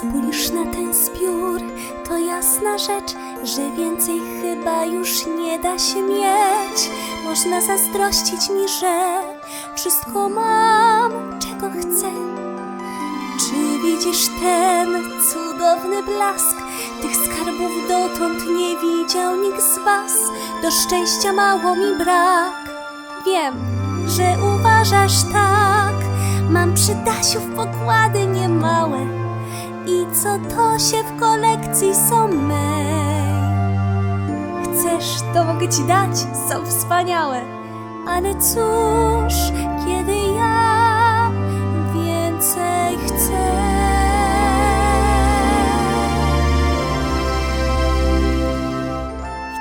Spójrz na ten zbiór, to jasna rzecz, że więcej chyba już nie da się mieć. Można zazdrościć mi, że wszystko mam, czego chcę. Czy widzisz ten cudowny blask? Tych skarbów dotąd nie widział nikt z was. Do szczęścia mało mi brak. Wiem, że uważasz tak. Mam przy Dasiu pokłady niemałe. Co to się w kolekcji są mej. Chcesz, to mogę ci dać, są wspaniałe. Ale cóż, kiedy ja więcej chcę.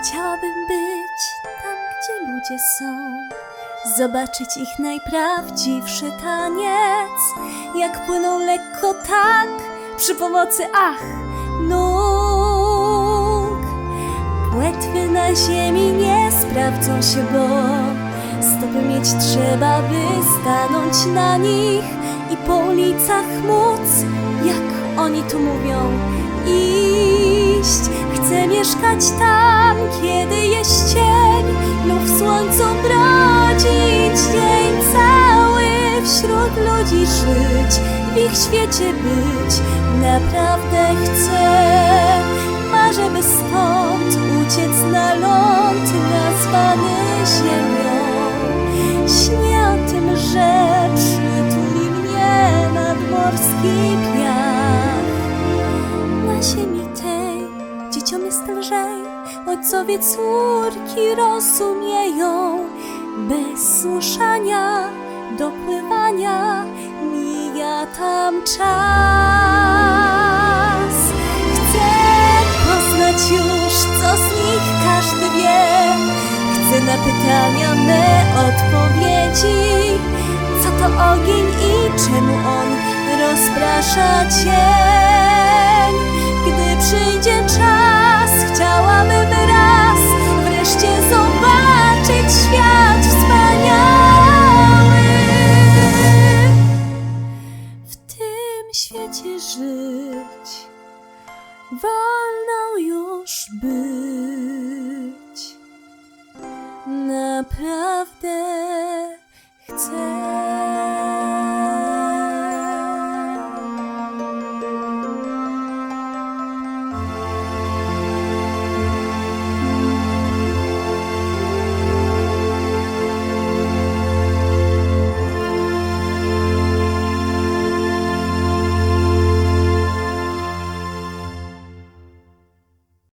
Chciałabym być tam, gdzie ludzie są. Zobaczyć ich najprawdziwszy taniec, jak płyną lekko tak przy pomocy ach nóg. Płetwy na ziemi nie sprawdzą się, bo stopy mieć trzeba, by stanąć na nich i po ulicach móc, jak oni tu mówią, iść. Chcę mieszkać tam, kiedy jest cień lub w słońcu brodzić żyć, w ich świecie być. Naprawdę chcę, marzę by stąd uciec na ląd nazwany ziemią. Śnię o tym, że przytuli mnie nadmorski piach. Na ziemi tej dzieciom jest lżej, ojcowie córki rozumieją. Bez zmuszania do pływania mija tam czas. Chcę poznać już, co z nich każdy wie. Chcę na pytania me odpowiedzi. Co to ogień i czemu on rozprasza cień? Tym świecie żyć, wolno już być.